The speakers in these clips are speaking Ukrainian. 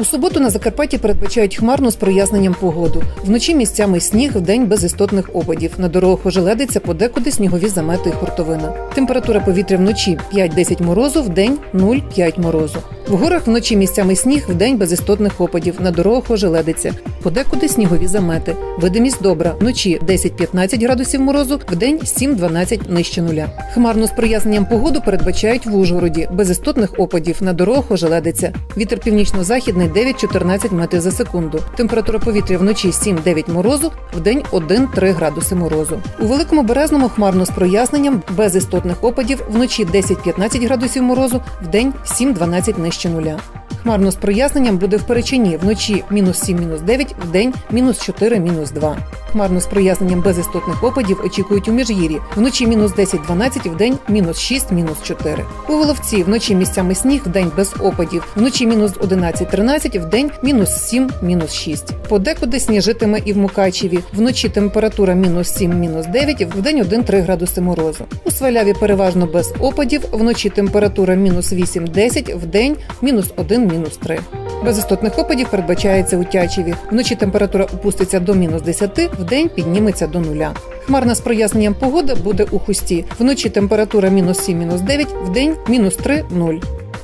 У суботу на Закарпатті передбачають хмарну з проясненням погоду. Вночі місцями сніг, вдень без істотних опадів. На дорогах ожеледиться подекуди снігові замети і хуртовина. Температура повітря вночі 5-10 морозу, вдень 0,5 морозу. В горах вночі місцями сніг, вдень без істотних опадів. На дорогах ожеледиться. Подекуди снігові замети. Видимість добра. Вночі 10-15 градусів морозу, вдень 7-12 нижче нуля. Хмарну з проясненням погоду передбачають в Ужгороді. Без істотних опадів. На дорогах ожеледиться. Вітер північно-західний 9-14 метрів за секунду. Температура повітря вночі 7-9 морозу, вдень 1-3 градуси морозу. У великому березному хмарно з проясненням без істотних опадів вночі 10-15 градусів морозу, вдень 7-12 нижче нуля. Хмарно з проясненням буде в Перечині вночі мінус 7, мінус 9, вдень мінус 4, мінус 2. Хмарно з проясненням без істотних опадів очікують у Міжгір'ї. Вночі мінус 10-12, вдень мінус 6, мінус 4. У Воловці вночі місцями сніг, вдень без опадів. Вночі мінус 11-13, вдень мінус 7, мінус 6. Подекуди сніжитиме і в Мукачеві. Вночі температура мінус 7, мінус 9, вдень 1-3 градуси морозу. У Сваляві переважно без опадів. Вночі температура мінус 8-10, вдень мінус 1, мінус 3. Без істотних опадів передбачається у Тячеві. Вночі температура опуститься до мінус 10, вдень підніметься до нуля. Хмарна з проясненням погода буде у хусті. Вночі температура мінус 7, мінус 9, вдень мінус 3, 0.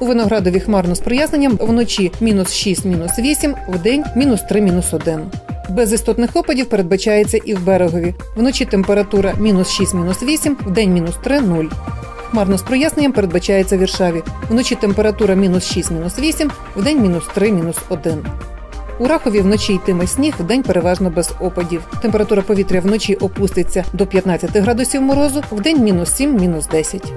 У виноградові хмарно з проясненням вночі мінус 6, мінус 8, вдень мінус 3, мінус 1. Без істотних опадів передбачається і в берегові. Вночі температура мінус 6, мінус 8, вдень мінус 3, 0. Хмарно з проясненням передбачається в Віршаві. Вночі температура мінус 6, мінус 8, вдень мінус 3, мінус 1. У Рахові вночі йтиме сніг, вдень переважно без опадів. Температура повітря вночі опуститься до 15 градусів морозу, вдень мінус 7, мінус 10.